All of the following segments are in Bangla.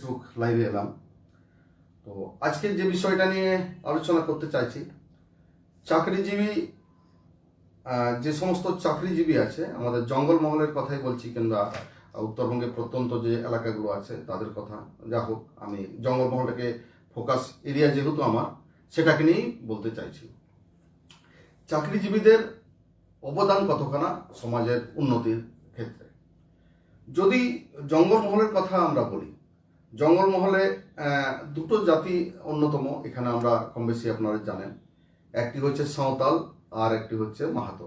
ফেসবুক লাইভে এলাম। তো আজকে যে বিষয়টা নিয়ে আলোচনা করতে চাইছি, চাকরিজীবী যে সমস্ত চাকরিজীবী আছে, আমাদের জঙ্গলমহলের কথাই বলছি কিংবা উত্তরবঙ্গের প্রত্যন্ত যে এলাকাগুলো আছে, তাদের কথা। যা হোক, আমি জঙ্গলমহলটাকে ফোকাস এরিয়া যেহেতু আমার, সেটাকে নিয়েই বলতে চাইছি। চাকরিজীবীদের অবদান কতখানা সমাজের উন্নতির ক্ষেত্রে? যদি জঙ্গলমহলের কথা আমরা বলি জঙ্গলমহলে দুটো জাতি অন্যতম, এখানে আমরা কম বেশি আপনারা জানেন। একটি হচ্ছে সাঁওতাল, আর একটি হচ্ছে মাহাতো।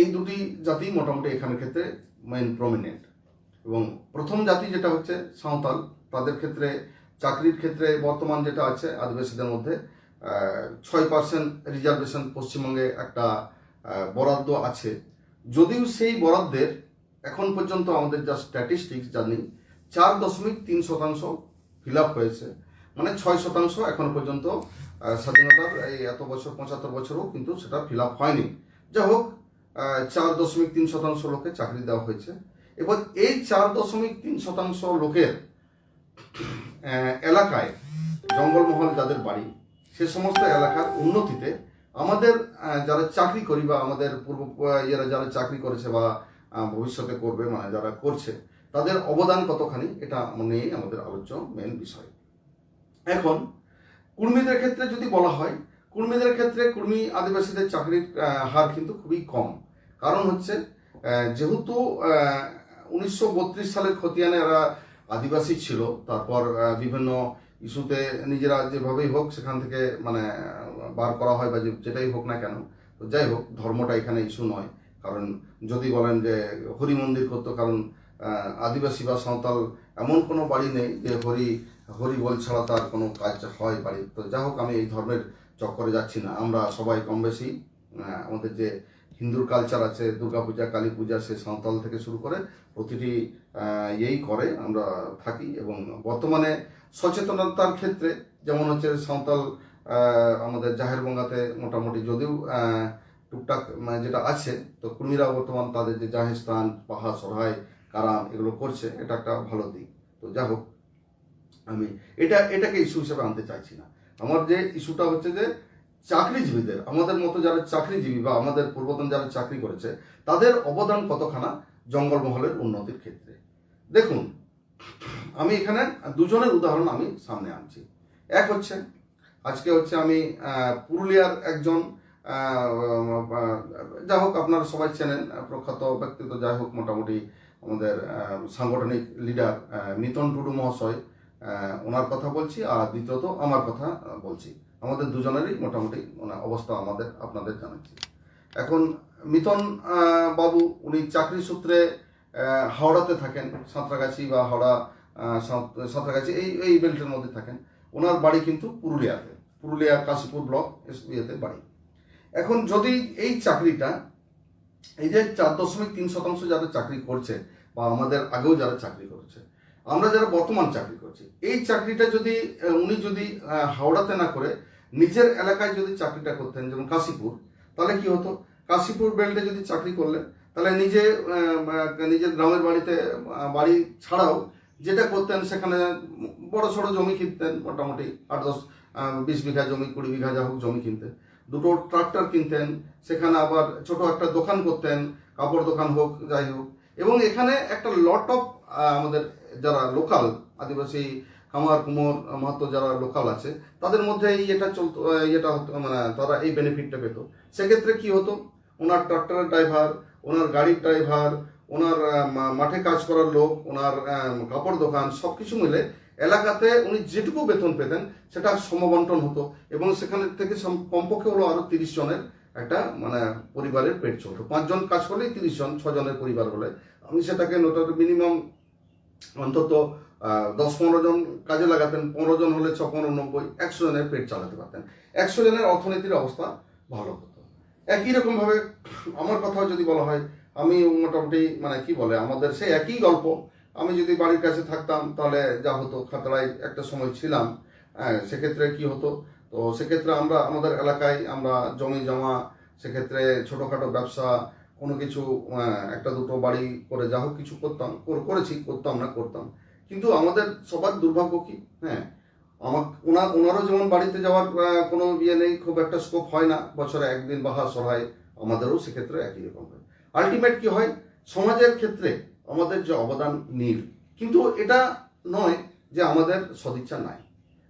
এই দুটি জাতি মোটামুটি এখানের ক্ষেত্রে মেন প্রমিনেন্ট এবং প্রথম জাতি যেটা হচ্ছে সাঁওতাল, তাদের ক্ষেত্রে, চাকরির ক্ষেত্রে বর্তমান যেটা আছে, আদিবাসীদের মধ্যে ছয় পার্সেন্ট রিজার্ভেশন পশ্চিমবঙ্গে একটা বরাদ্দ আছে। যদিও সেই বরাদ্দের এখন পর্যন্ত আমাদের যা স্ট্যাটিস্টিক্স জানি চার দশমিক তিন শতাংশ ফিল আপ হয়েছে। মানে ছয় শতাংশ এখন পর্যন্ত স্বাধীনতার এই এত বছর, পঁচাত্তর বছরও কিন্তু সেটা ফিল আপ হয়নি। যাই হোক চার দশমিক তিন শতাংশ লোকে চাকরি দেওয়া হয়েছে। এবার এই চার দশমিক তিন শতাংশ লোকের এলাকায় জঙ্গলমহল যাদের বাড়ি, সে সমস্ত এলাকার উন্নতিতে আমাদের যারা চাকরি করি বা আমাদের পূর্ব ইয়েরা যারা চাকরি করেছে বা ভবিষ্যতে করবে মানে যারা করছে তাদের অবদান কতখানি, এটা নিয়েই আমাদের আলোচ্য মেন বিষয়। এখন, কুর্মীদের ক্ষেত্রে যদি বলা হয়, কুর্মীদের ক্ষেত্রে কুর্মী আদিবাসীদের চাকরির হার কিন্তু খুবই কম। কারণ হচ্ছে যেহেতু উনিশশো সালের খতিয়ানে এরা আদিবাসী ছিল, তারপর বিভিন্ন ইস্যুতে নিজেরা যেভাবেই হোক সেখান থেকে মানে বার করা হয় বা যেটাই হোক না কেন যাই হোক, ধর্মটা এখানে ইস্যু নয়। কারণ যদি বলেন যে হরি মন্দির করতো, কারণ আদিবাসী বা সাঁওতাল এমন কোনো বাড়ি নেই যে হরি হরি বল ছাড়া তার কোনো কাজ হয় বাড়ি তো যাই হোক, আমি এই ধর্মের চক্করে যাচ্ছি না। আমরা সবাই কম বেশি আমাদের যে হিন্দুর কালচার আছে, দুর্গাপূজা কালী পূজা সে সাঁওতাল থেকে শুরু করে প্রতিটি ইয়েই করে, আমরা থাকি এবং বর্তমানে সচেতনতার ক্ষেত্রে যেমন হচ্ছে সাঁওতাল আমাদের জাহের বঙ্গাতে মোটামুটি যদিও টুকটাক মানে যেটা আছে, তো কুর্মীরা বর্তমান তাদের যে জাহের স্থান পাহা সরহাই কারাম এগুলো করছে এটা একটা ভালো দিক। তো যা হোক আমি এটা এটাকে ইস্যু হিসেবে আনতে চাইছি না। আমার যে ইস্যুটা হচ্ছে যে চাকরিজীবীদের আমাদের মতো যারা চাকরিজীবী বা আমাদের পূর্বতন যারা চাকরি করেছে তাদের অবদান কতখানা জঙ্গলমহলের উন্নতির ক্ষেত্রে? দেখুন আমি এখানে দুজনের উদাহরণ আমি সামনে আনছি। এক হচ্ছে আজকে হচ্ছে আমি পুরুলিয়ার একজন আহ, আহ, যা হোক আপনারা সবাই চেনেন প্রখ্যাত ব্যক্তিত্ব যাই হোক মোটামুটি আমাদের সাংগঠনিক লিডার নিতন টুডু মহাশয় ওনার কথা বলছি আর দ্বিতীয়ত আমার কথা বলছি। আমাদের দুজনেরই মোটামুটি ওনার অবস্থা আমাদের, আপনাদের জানাচ্ছি। এখন মিতন বাবু, উনি চাকরি সূত্রে হাওড়াতে থাকেন, সাঁতরাগাছি বা হাওড়া সাঁতরাগাছি, এই এই বেল্টের মধ্যে থাকেন। ওনার বাড়ি কিন্তু পুরুলিয়াতে পুরুলিয়া কাশীপুর ব্লক ইয়েতে বাড়ি। এখন যদি এই চাকরিটা এই যে চার দশমিক তিন শতাংশ যারা চাকরি করছে বা আমাদের আগেও যারা চাকরি করেছে, আমরা যারা বর্তমান চাকরি করছি, এই চাকরিটা যদি উনি যদি হাওড়াতে না করে নিজের এলাকায় যদি চাকরিটা করতেন, যেমন কাশীপুর, তাহলে কি হতো? কাশীপুর বেল্টে যদি চাকরি করলেন, তাহলে নিজে নিজের গ্রামের বাড়িতে বাড়ি ছাড়াও যেটা করতেন সেখানে বড় সড়ো জমি কিনতেন, মোটামুটি আট দশ বিশ বিঘা জমি, কুড়ি বিঘা যা হোক জমি কিনতেন। দুটো ট্রাক্টর কিনতেন, সেখানে আবার ছোট একটা দোকান করতেন, কাপড় দোকান হোক, যাই হোক। এবং এখানে একটা লট অফ আমাদের যারা লোকাল আদিবাসী, খামার কুমোর, মাহাতো যারা লোকাল আছে, তাদের মধ্যে এই এটা চলতো ইয়েটা হতো মানে তারা এই বেনিফিটটা পেত। সেক্ষেত্রে কি হতো? ওনার ট্রাক্টরের ড্রাইভার ওনার গাড়ির ড্রাইভার ওনার মাঠে কাজ করার লোক, ওনার কাপড় দোকান সব কিছু মিলে এলাকাতে উনি যেটুকু বেতন পেতেন, সেটা সমবন্টন হতো এবং সেখানে থেকে কমপক্ষে হলো আরও তিরিশ জনের একটা মানে পরিবারের পেট চলতো। পাঁচজন কাজ করলেই তিরিশ জন ছজনের পরিবার হলে। আমি সেটাকে নোটার মিনিমাম অন্তত দশ পনেরো জন কাজে লাগাতেন, পনেরো জন হলে ছ পনেরো নব্বই, একশো জনের পেট চালাতে পারতেন। একশো জনের অর্থনীতির অবস্থা ভালো হতো। একই রকম ভাবে, আমার কথাও যদি বলা হয়, আমি মোটামুটি মানে কি বলে, আমাদের সেই একই গল্প। আমি যদি বাড়ির কাছে থাকতাম, তাহলে যা হতো, খাতড়ায় একটা সময় ছিলাম হ্যাঁ সেক্ষেত্রে কি হতো? তো সেক্ষেত্রে আমরা, আমাদের এলাকায় আমরা জমি জমা, সেক্ষেত্রে ছোটোখাটো ব্যবসা, কোনো কিছু একটা দুটো বাড়ি করে যা হোক কিছু করতাম করেছি, করতাম না করতাম। কিন্তু আমাদের সবার দুর্ভাগ্য কি? হ্যাঁ আমার ওনার ওনারও যেমন বাড়িতে যাওয়ার কোনো ইয়ে নেই, খুব একটা স্কোপ হয় না, বছরে একদিন বাহা সহায় আমাদেরও সেক্ষেত্রে একই রকম হয়। আলটিমেট কি হয়? সমাজের ক্ষেত্রে আমাদের যে অবদান নীল। কিন্তু এটা নয় যে আমাদের সদিচ্ছা নাই।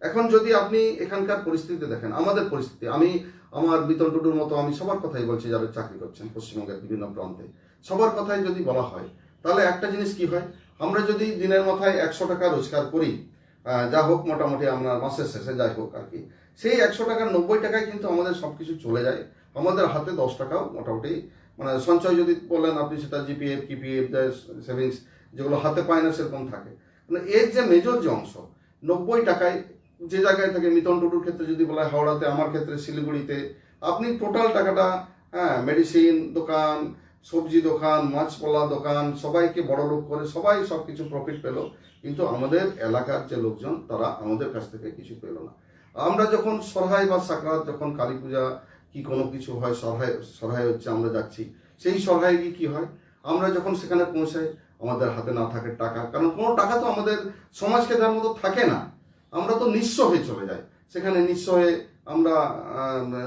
এখন যদি আপনি এখানকার পরিস্থিতি দেখেন, আমাদের পরিস্থিতি, আমি আমার বিতন টুডুর মতো আমি সবার কথাই বলছি যারা চাকরি করছেন পশ্চিমবঙ্গের বিভিন্ন প্রান্তে। সবার কথাই যদি বলা হয়, তাহলে একটা জিনিস কি হয়? আমরা যদি দিনের মাথায় একশো টাকা রোজগার করি যা হোক মোটামুটি আমরা মাসের শেষে যাই হোক আর কি, সেই একশো টাকার নব্বই টাকায় কিন্তু আমাদের সব কিছু চলে যায়। আমাদের হাতে দশ টাকাও মোটামুটি মানে সঞ্চয় যদি বলেন আপনি সেটা জিপিএফ কিপিএফ সেভিংস যেগুলো হাতে পায় না সেরকম থাকে। মানে এর যে মেজর যে অংশ, নব্বই টাকায় যে জায়গায় থেকে মিতন টুডুর ক্ষেত্রে যদি বলা হয়, হাওড়াতে, আমার ক্ষেত্রে শিলিগুড়িতে, আপনি টোটাল টাকাটা হ্যাঁ মেডিসিন দোকান, সবজি দোকান, মাছপলা দোকান, সবাইকে বড় লোক করে সবাই সব কিছু প্রফিট পেল। কিন্তু আমাদের এলাকার যে লোকজন, তারা আমাদের কাছ থেকে কিছু পেল না। আমরা যখন সরহাই বা সাকরাত, যখন কালী পূজা কি কোনো কিছু হয় সরহাই সরহাই হচ্ছে আমরা যাচ্ছি। সেই সরহাই গিয়ে কি হয়? আমরা যখন সেখানে পৌঁছাই, আমাদের হাতে না থাকে টাকা। কারণ কোনো টাকা তো আমাদের সমাজকে দেওয়ার মতো থাকে না। আমরা তো নিঃস্ব হয়ে চলে যাই। সেখানে নিঃস্ব হয়ে আমরা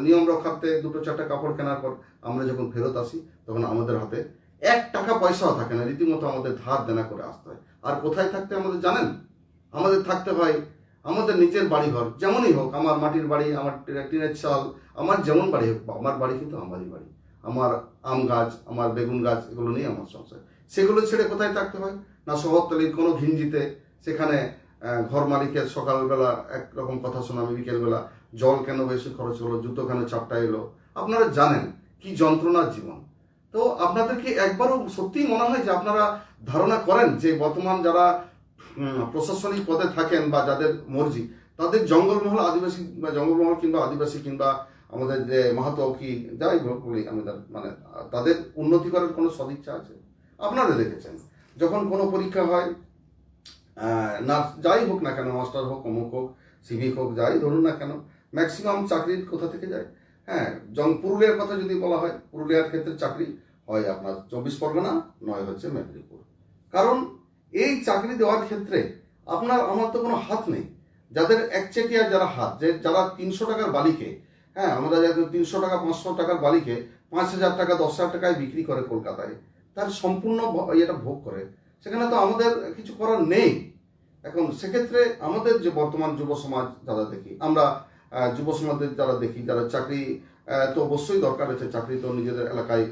নিয়ম রক্ষার্থে দুটো চারটা কাপড় কেনার পর আমরা যখন ফেরত আসি, তখন আমাদের হাতে এক টাকা পয়সাও থাকে না। রীতিমতো আমাদের ধার দেনা করে আসতে হয়। আর কোথায় থাকতে আমাদের জানেন? আমাদের থাকতে হয় আমাদের নিজের বাড়ি ঘর, যেমনই হোক, আমার মাটির বাড়ি, আমার টিনের চাল, আমার যেমন বাড়ি হোক, আমার বাড়ি কিন্তু আমারই বাড়ি। আমার আম গাছ, আমার বেগুন গাছ, এগুলো নিয়ে আমার সংসার। সেগুলো ছেড়ে কোথায় থাকতে হয়? না শহরতলির কোনো ঘিঞ্জিতে সেখানে ঘর মালিকের সকালবেলা একরকম কথা শোনাবে, বিকেলবেলা জল কেন বেশি খরচ হলো, জুতো কেন চাপটা এলো? আপনারা জানেন কি যন্ত্রণার জীবন। তো আপনাদের কি একবারও সত্যিই মনে হয় যে আপনারা ধারণা করেন যে বর্তমান যারা প্রশাসনিক পদে থাকেন বা যাদের মর্জি, তাদের জঙ্গলমহল আদিবাসী বা জঙ্গলমহল কিংবা আদিবাসী কিংবা আমাদের যে মাহাতো কি যাই হোক বলি আমাদের মানে তাদের উন্নতি করার কোনো সদিচ্ছা আছে? আপনারা দেখেছেন, যখন কোনো পরীক্ষা হয় না যাই হোক না কেন, মাস্টার হোক, অমুক হোক, সিভিক হোক, যাই ধরুন না কেন, ম্যাক্সিমাম চাকরির কোথা থেকে যায়? হ্যাঁ জং পুরুলিয়ার কথা যদি বলা হয়, পুরুলিয়ার ক্ষেত্রে চাকরি হয় আপনার চব্বিশ পরগনা, নয় হচ্ছে মেদিনীপুর। কারণ এই চাকরি দেওয়ার ক্ষেত্রে আপনার, আমার তো কোনো হাত নেই। যাদের একচেটিয়া যারা হাত, যে যারা তিনশো টাকার বালিকে হ্যাঁ আমরা যাদের তিনশো টাকা, পাঁচশো টাকার বালিকে পাঁচ হাজার টাকা, দশ হাজার টাকায় বিক্রি করে কলকাতায়, তার সম্পূর্ণ ইয়েটা ভোগ করে। সেখানে তো আমাদের কিছু করার নেই। এখন সেক্ষেত্রে আমাদের যে বর্তমান যুব সমাজ যারা দেখি, আমরা যুব সমাজের যারা দেখি, যারা চাকরি তো অবশ্যই দরকার আছে, চাকরি তো নিজেদের এলাকায়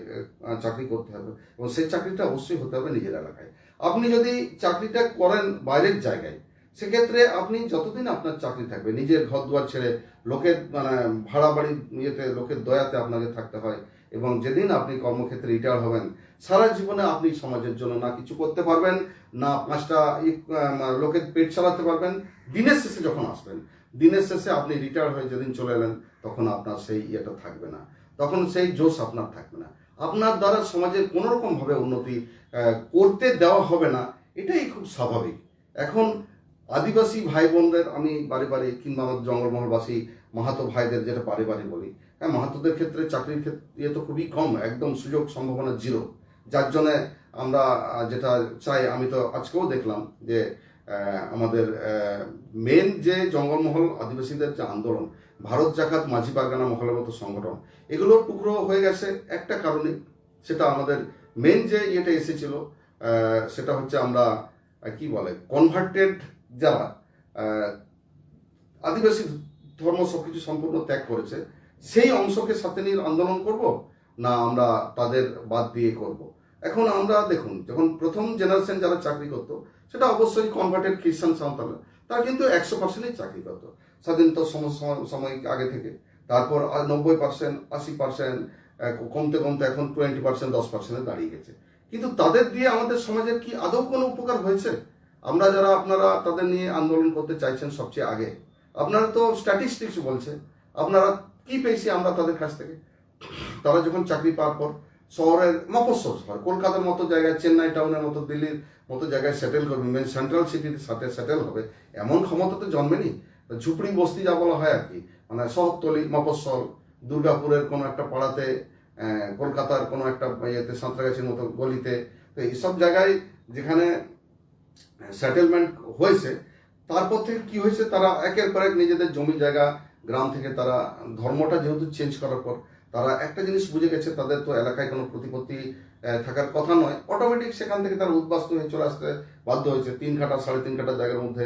চাকরি করতে হবে। এবং সেই চাকরিটা অবশ্যই হতে হবে নিজের এলাকায়। আপনি যদি চাকরিটা করেন বাইরের জায়গায়, সেক্ষেত্রে আপনি যতদিন আপনার চাকরি থাকবে, নিজের ঘর দুয়ার ছেড়ে লোকের মানে ভাড়া বাড়ি ইয়েতে, লোকের দয়াতে আপনাকে থাকতে হয় এবং যেদিন আপনি কর্মক্ষেত্রে রিটায়ার হবেন, সারা জীবনে আপনি সমাজের জন্য না কিছু করতে পারবেন, না পাঁচটা লোকের পেট চালাতে পারবেন। দিনের শেষে যখন আসবেন, দিনের শেষে আপনি রিটায়ার হয়ে যেদিন চলে এলেন, তখন আপনার সেই ইয়েটা থাকবে না। তখন সেই জোশ আপনার থাকবে না। আপনার দ্বারা সমাজের কোনোরকমভাবে উন্নতি করতে দেওয়া হবে না, এটাই খুব স্বাভাবিক। এখন আদিবাসী ভাই বোনদের আমি বাড়ি বাড়ি কিংবা আমাদের জঙ্গলমহলবাসী, মাহাতো ভাইদের যেটা বাড়ি বাড়ি বলি হ্যাঁ মাহাতোদের ক্ষেত্রে চাকরির ক্ষেত্রে ইয়ে তো খুবই কম, একদম সুযোগ সম্ভাবনা জিরো যার জন্যে আমরা যেটা চাই, আমি তো আজকেও দেখলাম যে আমাদের মেন যে জঙ্গলমহল, আদিবাসীদের যে আন্দোলন, ভারত জাকাত মাঝি পারগানা মহলের মতো সংগঠন এগুলো টুকরো হয়ে গেছে একটা কারণে, সেটা আমাদের মেন যে ইয়েটা এসেছিল সেটা হচ্ছে আমরা কি বলে কনভার্টেড যারা আদিবাসী ধর্ম সবকিছু সম্পূর্ণ ত্যাগ করেছে, সেই অংশকে সাথে নিয়ে আন্দোলন করব, না আমরা তাদের বাদ দিয়ে করব? এখন আমরা দেখুন, যখন প্রথম জেনারেশন যারা চাকরি করতো, সেটা অবশ্যই কনভার্টেড খ্রিস্টান সাঁওতাল তারা কিন্তু একশো পার্সেন্টই চাকরি করতো। স্বাধীনতা সম- সম- আগে থেকে, তারপর নব্বই পার্সেন্ট আশি পার্সেন্ট কমতে কমতে এখন টোয়েন্টি পার্সেন্ট দশ পার্সেন্টে দাঁড়িয়ে গেছে। কিন্তু তাদের দিয়ে আমাদের সমাজের কি আদৌ কোনো উপকার হয়েছে? আমরা যারা আপনারা তাদের নিয়ে আন্দোলন করতে চাইছেন সবচেয়ে আগে, আপনারা তো স্ট্যাটিস্টিক্স বলছে, আপনারা কি পেয়েছি আমরা তাদের কাছ থেকে? তারা যখন চাকরি পাওয়ার পর শহরের মফস্বল শহর কলকাতার মতো জায়গায়, চেন্নাই টাউনের মতো, দিল্লির মতো জায়গায় সেটেল করবে মেন সেন্ট্রাল সিটির সাথে সেটেল হবে, এমন ক্ষমতা তো জন্মেনি ঝুপড়ি বস্তি যা বলা হয় আর কি মানে শহরতলি, মফস্বল, দুর্গাপুরের কোনো একটা পাড়াতে কলকাতার কোনো একটা ইয়েতে সাঁতরাগাছির মতো গলিতে। তো এইসব জায়গায় যেখানে সেটেলমেন্ট হয়েছে, তারপর থেকে কি হয়েছে, তারা একের পর এক নিজেদের জমি জায়গা, গ্রাম থেকে তারা ধর্মটা যেহেতু চেঞ্জ করার পর, তারা একটা জিনিস বুঝে গেছে, তাদের তো এলাকায় কোনো প্রতিপত্তি থাকার কথা নয়। অটোমেটিক সেখান থেকে তারা উদ্বাস্ত হয়ে চলে আসতে বাধ্য হয়েছে। তিন কাটা, সাড়ে তিন কাটা জায়গার মধ্যে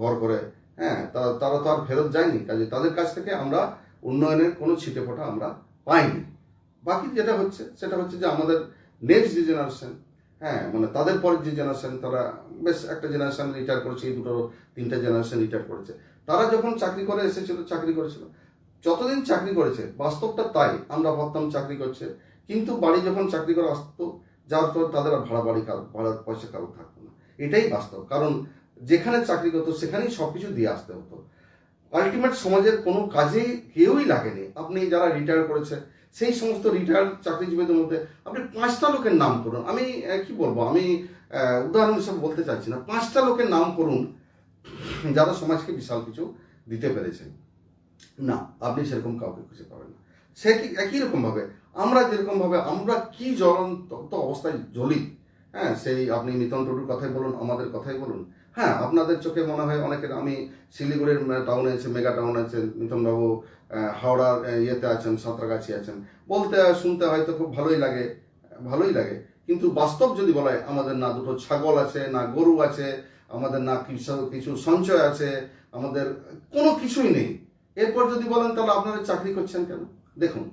ঘর করে। হ্যাঁ তারা তো আর ফেরত যায়নি, কাজে তাদের কাছ থেকে আমরা উন্নয়নের কোনো ছিটে ফোঁটা আমরা পাইনি। বাকি যেটা হচ্ছে, সেটা হচ্ছে যে আমাদের নেক্সট যে জেনারেশন হ্যাঁ মানে তাদের পরের যে জেনারেশন তারা বেশ একটা জেনারেশন রিটায়ার করেছে, এই দুটো তিনটা জেনারেশন রিটায়ার করেছে। তারা যখন চাকরি করে এসেছিল, চাকরি করেছিল। যতদিন চাকরি করেছে, বাস্তবটা তাই, আমরা ভাবতাম চাকরি করছে। কিন্তু বাড়ি যখন চাকরি করে আসতো যার পর তাদের ভাড়া বাড়ি কারও, ভাড়া পয়সা কারও থাকতো না। এটাই বাস্তব। কারণ যেখানে চাকরি করতো, সেখানেই সব কিছু দিয়ে আসতে হতো। আলটিমেট সমাজের কোনো কাজেই কেউই লাগেনি। আপনি যারা রিটায়ার করেছে সেই সমস্ত রিটায়ার্ড চাকরিজীবীদের মধ্যে আপনি পাঁচটা লোকের নাম করুন। আমি কি বলব? আমি উদাহরণ হিসেবে বলতে চাচ্ছি না। পাঁচটা লোকের নাম করুন, যারা সমাজকে বিশাল কিছু দিতে পেরেছেন না, আপনি সেরকম কাউকে খুঁজে পাবেন না। সে একই রকম ভাবে আমরা যেরকম ভাবে আমরা কি জ্বলন্ত অবস্থায় জ্বলি? হ্যাঁ সেই আপনি মিতন টুডুর কথাই বলুন, আমাদের কথাই বলুন। হ্যাঁ আপনাদের চোখে মনে হয় অনেকের আমি শিলিগুড়ির টাউনে আছে মেগা টাউন আছে মিতনবাবু আহ, হাওড়ার ইয়েতে আছেন সাঁতরাগাছি আছেন। বলতে শুনতে হয়তো খুব ভালোই লাগে ভালোই লাগে। কিন্তু বাস্তব যদি বলা হয় আমাদের না দুটো ছাগল আছে না গরু আছে আমাদের না কিছু কিছু সঞ্চয় আছে আমাদের কোনো কিছুই নেই। এরপর যদি বলেন তাহলে আপনারা চাকরি করছেন কেন? দেখুন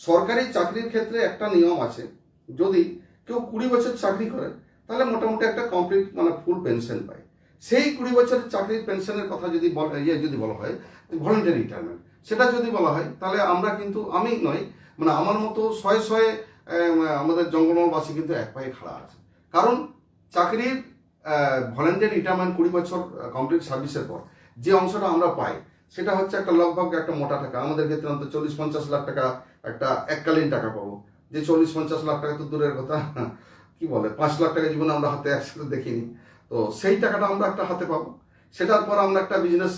সরকারি চাকরির ক্ষেত্রে একটা নিয়ম আছে যদি কেউ কুড়ি বছর চাকরি করে তাহলে মোটামুটি একটা কমপ্লিট মানে ফুল পেনশন পায়। সেই কুড়ি বছরের চাকরির পেনশনের কথা যদি ইয়ে যদি বলা হয় ভলেন্টারি রিটায়ারমেন্ট সেটা যদি বলা হয়, তাহলে আমরা কিন্তু, আমি নয় মানে আমার মতো শয়ে শয়ে আমাদের জঙ্গলমহলবাসী কিন্তু এক পায়ে খাড়া আছে। কারণ চাকরির ভলেন্টারি রিটায়ারমেন্ট কুড়ি বছর কমপ্লিট সার্ভিসের পর যে অংশটা আমরা পাই, সেটা হচ্ছে একটা লগভগ একটা মোটা টাকা। আমাদের ক্ষেত্রে অন্তত চল্লিশ পঞ্চাশ লাখ টাকা একটা এককালীন টাকা পাবো। যে চল্লিশ পঞ্চাশ লাখ টাকা তো দূরের কথা, কি বলে, পাঁচ লাখ টাকা জীবনে আমরা হাতে একসাথে দেখিনি। তো সেই টাকাটা আমরা একটা হাতে পাবো। সেটার পর আমরা একটা বিজনেস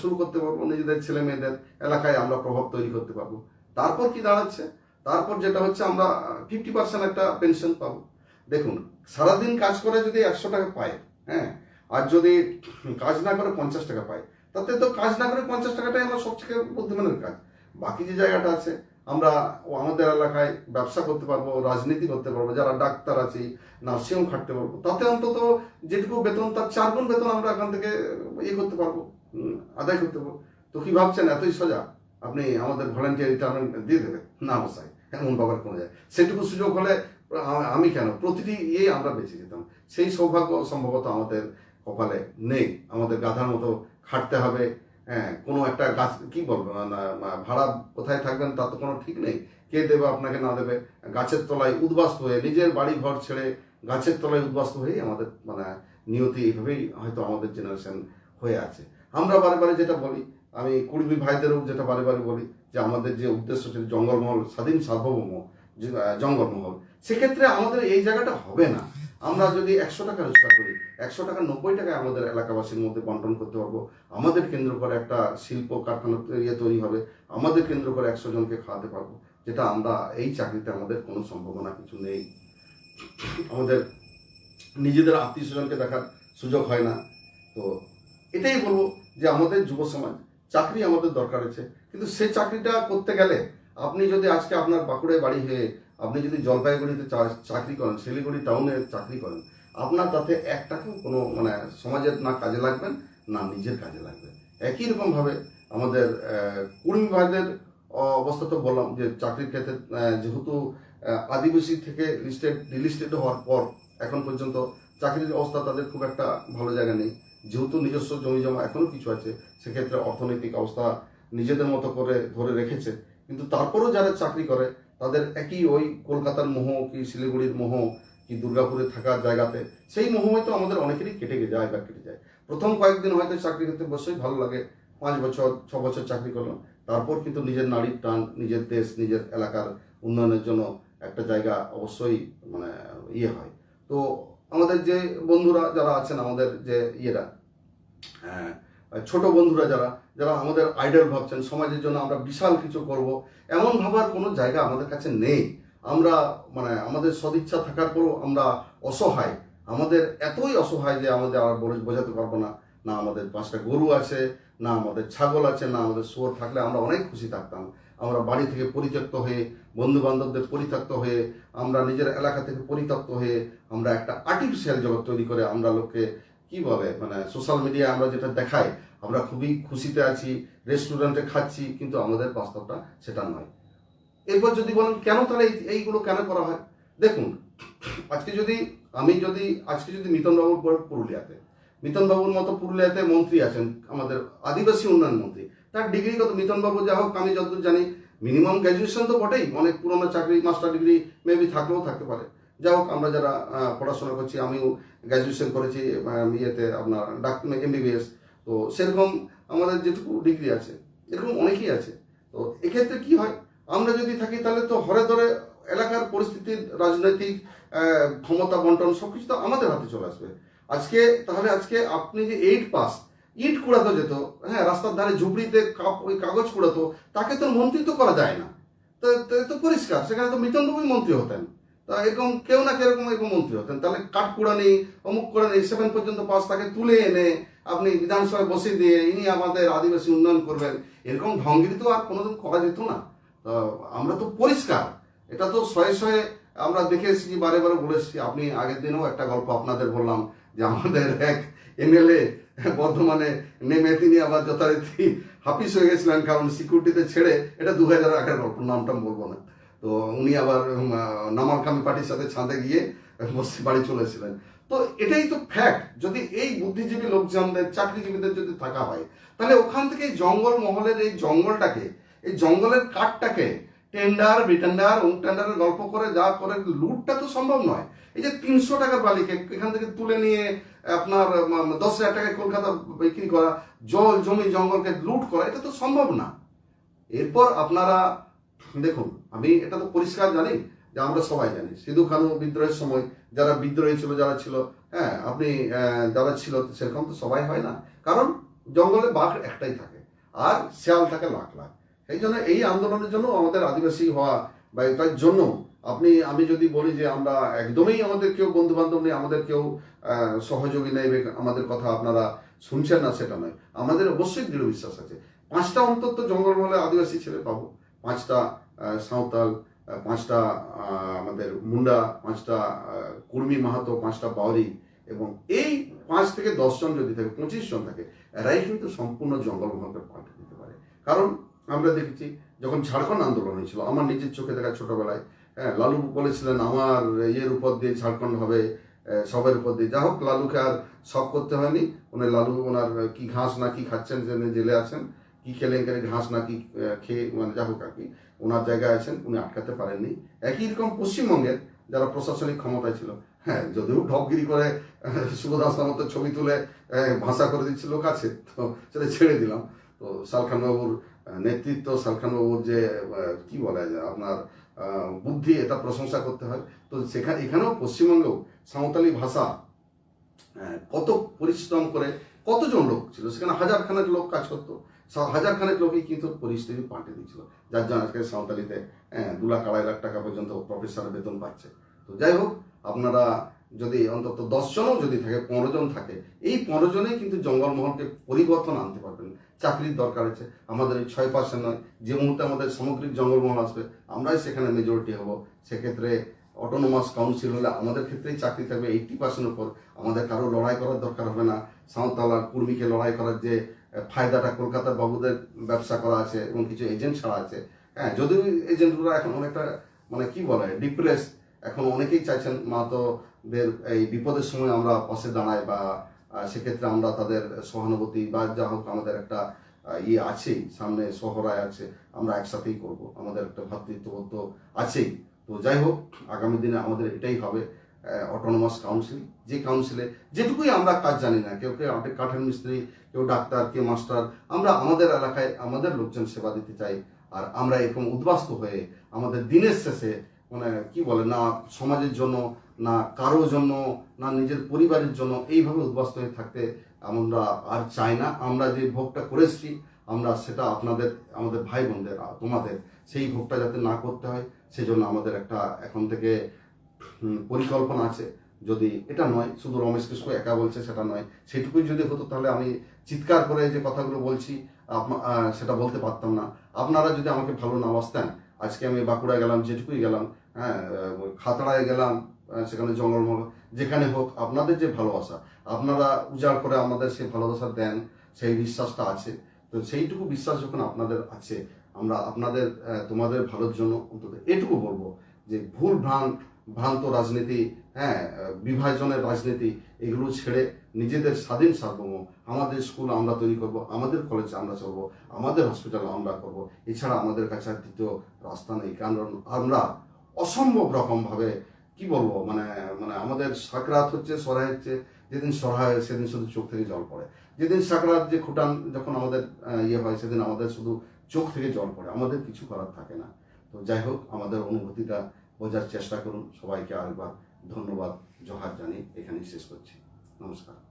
শুরু করতে পারব, নিজেদের ছেলে মেয়েদের এলাকায় আমরা প্রভাব তৈরি করতে পারব। তারপর কি দাঁড়াচ্ছে? তারপর যেটা হচ্ছে আমরা ফিফটি পার্সেন্ট একটা পেনশন পাবো। দেখুন, সারাদিন কাজ করে যদি একশো টাকা পায় হ্যাঁ আর যদি কাজ না করে পঞ্চাশ টাকা পায়, তাতে তো কাজ না করে পঞ্চাশ টাকাটাই আমার সবথেকে বুদ্ধিমানের কাজ। বাকি যে জায়গাটা আছে আমরা আমাদের এলাকায় ব্যবসা করতে পারব, রাজনীতি করতে পারব, যারা ডাক্তার আছি, নার্সিংহোম খাটতে পারব, তাতে অন্তত যেটুকু বেতন, তার চার গুণ বেতন আমরা এখান থেকে ইয়ে করতে পারব আদায় করতে পারব। তো কি ভাবছেন? এতই সোজা? আপনি আমাদের ভলেন্টিয়ার রিটায়ারমেন্ট দিয়ে দেবেন? না মশাই, এমন বাবার কোনো যায়। সেটুকু সুযোগ হলে আমি কেন? প্রতিটি ইয়ে আমরা বেঁচে যেতাম সেই সৌভাগ্য সম্ভবত আমাদের কপালে নেই। আমাদের গাধার মতো খাটতে হবে হ্যাঁ কোনো একটা গাছ, কি বলব ভাড়া কোথায় থাকবেন তার তো কোনো ঠিক নেই। কে দেবে আপনাকে না দেবে? গাছের তলায় উদ্বাস্ত হয়ে, নিজের বাড়ি ঘর ছেড়ে গাছের তলায় উদ্বাস্ত হয়েই আমাদের মানে নিয়তি এইভাবেই হয়তো আমাদের জেনারেশন হয়ে আছে। আমরা বারে বারে যেটা বলি, আমি কুড়বি ভাইদেরও যেটা বারে বারে বলি, যে আমাদের যে উদ্দেশ্য ছিল জঙ্গলমহল, স্বাধীন সার্বভৌম জঙ্গলমহল, সেক্ষেত্রে আমাদের এই জায়গাটা হবে না। আমরা যদি একশো টাকা রোজগার করি একশো টাকা নব্বই টাকায় আমাদের এলাকাবাসীর মধ্যে বন্টন করতে পারব। আমাদের কেন্দ্র করে একটা শিল্প কারখানা ইয়ে তৈরি হবে। আমাদের কেন্দ্র করে একশো জনকে খাওয়াতে পারব। যেটা আমরা এই চাকরিতে আমাদের কোনো সম্ভাবনা কিছু নেই। আমাদের নিজেদের আত্মীয় স্বজনকে দেখার সুযোগ হয় না। তো এটাই বলব যে আমাদের যুব সমাজ, চাকরি আমাদের দরকার আছে। কিন্তু সে চাকরিটা করতে গেলে আপনি যদি আজকে আপনার বাঁকুড়ায় বাড়ি হয়ে আপনি যদি জলপাইগুড়িতে চাকরি করেন, শিলিগুড়ি টাউনে চাকরি করেন আপনার তাতে এক টাকাও কোনো মানে সমাজের না কাজে লাগবেন না নিজের কাজে লাগবে। একই রকমভাবে আমাদের কুড়ি ভাইদের অবস্থা তো বললাম যে চাকরির ক্ষেত্রে যেহেতু আদিবাসী থেকে লিস্টেড ডিলিস্টেড হওয়ার পর এখন পর্যন্ত চাকরির অবস্থা তাদের খুব একটা ভালো জায়গা নেই। যেহেতু নিজস্ব জমি জমা এখনও কিছু আছে, সেক্ষেত্রে অর্থনৈতিক অবস্থা নিজেদের মতো করে ধরে রেখেছে। কিন্তু তারপরেও যারা চাকরি করে, তাদের একই ওই কলকাতার মোহ কি শিলিগুড়ির মোহ কি দুর্গাপুরে থাকার জায়গাতে সেই মোহ হয়তো আমাদের অনেকেরই কেটে যায় বা কেটে যায়। প্রথম কয়েকদিন হয়তো চাকরি করতে বসেই ভালো লাগে পাঁচ বছর ছ বছর চাকরি করলাম তারপর কিন্তু নিজের নারীর টান নিজের দেশ নিজের এলাকার উন্নয়নের জন্য একটা জায়গা অবশ্যই মানে ইয়ে হয়। তো আমাদের যে বন্ধুরা যারা আছেন আমাদের যে ইয়েরা আহ, ছোট বন্ধুরা যারা যারা আমাদের আইডল ভাবছেন সমাজের জন্য আমরা বিশাল কিছু করব এমন ভাবার কোনো জায়গা আমাদের কাছে নেই। আমরা মানে আমাদের সদিচ্ছা থাকার পরও আমরা অসহায়। আমাদের এতই অসহায় যে আমাদের আর বোঝাতে পারব না। না আমাদের পাঁচটা গরু আছে, না আমাদের ছাগল আছে, না আমাদের শুয়োর থাকলে আমরা অনেক খুশি থাকতাম। আমরা বাড়ি থেকে পরিত্যক্ত হয়ে বন্ধু বান্ধবদের পরিত্যক্ত হয়ে, আমরা নিজের এলাকা থেকে পরিত্যক্ত হয়ে, আমরা একটা আর্টিফিশিয়াল জগৎ তৈরি করে আমরা লোককে কীভাবে মানে সোশ্যাল মিডিয়ায় আমরা যেটা দেখাই, আমরা খুবই খুশিতে আছি রেস্টুরেন্টে খাচ্ছি, কিন্তু আমাদের বাস্তবটা সেটা নয়। এরপর যদি বলেন, কেন তাহলে এইগুলো কেন করা হয়? দেখুন, আজকে যদি আমি যদি আজকে যদি মিতনবাবুর পর পুরুলিয়াতে মিতনবাবুর মতো পুরুলিয়াতে মন্ত্রী আছেন, আমাদের আদিবাসী উন্নয়ন মন্ত্রী, তার ডিগ্রি কত মিতনবাবু যা হোক, আমি যতদূর জানি মিনিমাম গ্র্যাজুয়েশন তো বটেই, অনেক পুরোনো চাকরি মাস্টার ডিগ্রি মেবি থাকলেও থাকতে পারে। যা হোক, আমরা যারা পড়াশোনা করছি, আমিও গ্র্যাজুয়েশন করেছি ইয়েতে আপনার ডাক্তার এমবিবিএস তো সেরকম আমাদের যেটুকু ডিগ্রি আছে, এরকম অনেকেই আছে। তো এক্ষেত্রে কি হয়? আমরা যদি থাকি, তাহলে তো হরে ধরে এলাকার পরিস্থিতি, রাজনৈতিক ক্ষমতা বন্টন, সবকিছু তো আমাদের হাতে চলে আসবে। আজকে, তাহলে আজকে আপনি যে এইট পাস ইট কুড়াতে যেত হ্যাঁ রাস্তার ধারে ঝুপড়িতে ওই কাগজ কুড়াতো, তাকে তো মন্ত্রী তো করা যায় না। তো তো পরিষ্কার, সেখানে তো মিতনবাবুই মন্ত্রী হতেন। তা এরকম কেউ না কেরকম এরকম মন্ত্রী হতেন। তাহলে কাঠ কুড়ানি, অমুক করে নেই সেভেন পর্যন্ত পাস তাকে তুলে এনে আপনি বিধানসভায় বসে দিয়ে, ইনি আমাদের আদিবাসী উন্নয়ন করবেন, এরকম ঢঙ্গিরি তো আর কোনোদিন করা যেত না। আমরা তো পরিষ্কার। এটা তো শয়ে শয়ে আমরা দেখে এসেছি, বারে বারে বলে এসেছি। আপনি আগের দিনেও একটা গল্প আপনাদের বললাম যে আমাদের এক এমএলএ বর্ধমানে নেমে তিনি আবার যথারীতি হাফিস হয়ে গেছিলেন, কারণ সিকিউরিটিতে ছেড়ে, এটা দু হাজার আটের গল্প, নামটা বলব না। তো উনি আবার নামালকামি পার্টির সাথে ছাঁদে গিয়ে বসে বাড়ি চলেছিলেন তো এটাই তো ফ্যাক্ট যদি এই বুদ্ধিজীবী লোকজনদের, চাকরিজীবীদের যদি থাকা হয়, তাহলে ওখান থেকে জঙ্গল মহলের এই জঙ্গলটাকে এই জঙ্গলের কাঠটাকে টেন্ডার, বিটেন্ডার উম টেন্ডারের গল্প করে, যা করে, লুটটা তো সম্ভব নয়। এই যে তিনশো টাকার বালিকে এখান থেকে তুলে নিয়ে, আপনার দশ হাজার টাকায় কলকাতা বিক্রি করা, জল, জমি, জঙ্গলকে লুট করা, এটা তো সম্ভব না। এরপর আপনারা, দেখুন, আমি এটা তো পরিষ্কার জানি, যে আমরা সবাই জানি, সিধু কানু বিদ্রোহের সময় যারা বিদ্রোহী ছিল, যারা ছিল হ্যাঁ আপনি যারা ছিল, সেরকম তো সবাই হয় না। কারণ জঙ্গলে বাঘ একটাই থাকে, আর শেয়াল থাকে লাখ লাখ। সেই জন্য এই আন্দোলনের জন্য আমাদের আদিবাসী হওয়া বা এটার জন্য আপনি, আমি যদি বলি যে আমরা একদমই আমাদের কেউ বন্ধু বান্ধব নেই, আমাদের কেউ সহযোগী নেই আমাদের কথা আপনারা শুনছেন না, সেটা নয়। আমাদের অবশ্যই দৃঢ় বিশ্বাস আছে। পাঁচটা অন্তত জঙ্গলমহলে আদিবাসী ছেলে পাবো। পাঁচটা সাঁওতাল পাঁচটা আমাদের মুন্ডা, পাঁচটা কুর্মি মাহাতো, পাঁচটা বাউরি এবং এই পাঁচ থেকে দশজন যদি থাকে, পঁচিশ জন থাকে, এরাই কিন্তু সম্পূর্ণ জঙ্গলমহলকে পাল্টে দিতে পারে। কারণ আমরা দেখেছি যখন ঝাড়খণ্ড আন্দোলন হয়েছিল, আমার নিজের চোখে দেখা ছোটবেলায় হ্যাঁ লালু বলেছিলেন, আমার ইয়ের উপর দিয়ে ঝাড়খণ্ড হবে সবের উপর দিয়ে। যা হোক, লালুকে আর সব করতে হয়নি। উনি, লালু ওনার কি ঘাস না কি খাচ্ছেন জেনে জেলে আছেন, কি কেলেঙ্কারি ঘাস না কি খেয়ে মানে যা হোক আর কি, ওনার জায়গায় আছেন, উনি আটকাতে পারেননি। একই রকম পশ্চিমবঙ্গের যারা প্রশাসনিক ক্ষমতায় ছিল হ্যাঁ যদিও ঢপগিরি করে শুভদাস মতো ছবি তুলে ভাষা করে দিচ্ছে লোক আছে তো সেটা ছেড়ে দিলাম। তো সালখান বাবুর নেতৃত্ব সালখান বাবুর যে কি বলা আপনার বুদ্ধি, এটা প্রশংসা করতে হয়। তো সেখানে, এখানেও পশ্চিমবঙ্গেও সাঁওতালি ভাষা কত পরিশ্রম করে কতজন লোক ছিল? সেখানে হাজার খানেক লোক কাজ করতো। হাজার খানেক লোকই কিন্তু পরিস্থিতি পাল্টে দিচ্ছিল যার জন্য আজকে সাঁওতালিতে দু লাখ আড়াই লাখ টাকা পর্যন্ত প্রফেসর বেতন পাচ্ছে। তো যাই হোক, আপনারা যদি অন্তত দশজনও যদি থাকে, পনেরো জন থাকে, এই পনেরো জনেই কিন্তু জঙ্গলমহলকে পরিবর্তন আনতে পারবেন। চাকরির দরকার আছে। আমাদের এই ছয় পার্সেন্ট নয়। যে মুহূর্তে আমাদের সামগ্রিক জঙ্গলমহল আসবে, আমরাই সেখানে মেজরিটি হব। সেক্ষেত্রে অটোনোমাস কাউন্সিল হলে আমাদের ক্ষেত্রেই চাকরি থাকবে এইটটি পার্সেন্ট উপর। আমাদের কারও লড়াই করার দরকার হবে না। সাঁওতাল আর কুর্মীকে লড়াই করার যে ফায়দাটা কলকাতার বাবুদের ব্যবসা করা আছে এবং কিছু এজেন্ট ছাড়া আছে। হ্যাঁ যদিও এজেন্টগুলো এখন অনেকটা মানে কি বলে ডিপ্রেস এখন অনেকেই চাইছেন মাহাতোদের এই বিপদের সময় আমরা পাশে দাঁড়াই বা সেক্ষেত্রে আমরা তাদের সহানুভূতি বা যা হোক আমাদের একটা ইয়ে আছেই, সামনে শহরায় আছে, আমরা একসাথেই করব। আমাদের একটা ভ্রাতৃত্ববোধ তো আছেই। তো যাই হোক, আগামী দিনে আমাদের এটাই হবে অটোনোমাস কাউন্সিল যে কাউন্সিলে যেটুকুই আমরা কাজ জানি না, কেউ কেউ কাঠের মিস্ত্রি, কেউ ডাক্তার, কেউ মাস্টার, আমরা আমাদের এলাকায় আমাদের লোকজন সেবা দিতে চাই। আর আমরা এরকম উদ্বাস্ত হয়ে আমাদের দিনের শেষে মানে কি বলে না, সমাজের জন্য না কারোর জন্য, না নিজের পরিবারের জন্য এইভাবে উদ্বাস্ত হয়ে থাকতে আমরা আর চাই না। আমরা যে ভোগটা করেছি, আমরা সেটা আপনাদের, আমাদের ভাই বোনদের তোমাদের সেই ভোগটা যাতে না করতে হয়, সেজন্য আমাদের একটা এখন থেকে পরিকল্পনা আছে। যদি এটা নয়, শুধু রমেশ কৃষ্ণ একা বলছে সেটা নয়, সেটুকুই যদি হতো তাহলে আমি চিৎকার করে যে কথাগুলো বলছি সেটা বলতে পারতাম না। আপনারা যদি আমাকে ভালো না বাসতেন, আজকে আমি বাঁকুড়া গেলাম, যেটুকুই গেলাম হ্যাঁ খাতড়ায় গেলাম সেখানে জঙ্গলমহল যেখানে হোক আপনাদের যে ভালোবাসা, আপনারা উজাড় করে আমাদের সেই ভালোবাসা দেন, সেই বিশ্বাসটা আছে। তো সেইটুকু বিশ্বাস যখন আপনাদের আছে, আমরা আপনাদের তোমাদের ভালোর জন্য অন্তত এটুকু বলব যে ভুল ভ্রান্ত ভ্রান্ত রাজনীতি হ্যাঁ বিভাজনের রাজনীতি, এগুলো ছেড়ে নিজেদের স্বাধীন সার্বভৌম, আমাদের স্কুল আমরা তৈরি করব, আমাদের কলেজ আমরা চলবো, আমাদের হসপিটাল আমরা করব, এছাড়া আমাদের কাছে আর দ্বিতীয় রাস্তা নেই। কারণ আমরা অসম্ভব রকমভাবে কি বলব? মানে মানে আমাদের সাকরাত হচ্ছে, সরাই হচ্ছে, যেদিন সরা হয় সেদিন শুধু চোখ থেকে জল পড়ে। যেদিন সাকরাত যে খুটান যখন আমাদের ইয়ে হয়, সেদিন আমাদের শুধু চোখ থেকে জল পড়ে। আমাদের কিছু করার থাকে না। তো যাই হোক, আমাদের অনুভূতিটা বোঝার চেষ্টা করুন। সবাইকে আরেকবার ধন্যবাদ, জহার জানি এখানেই শেষ করছি। নমস্কার।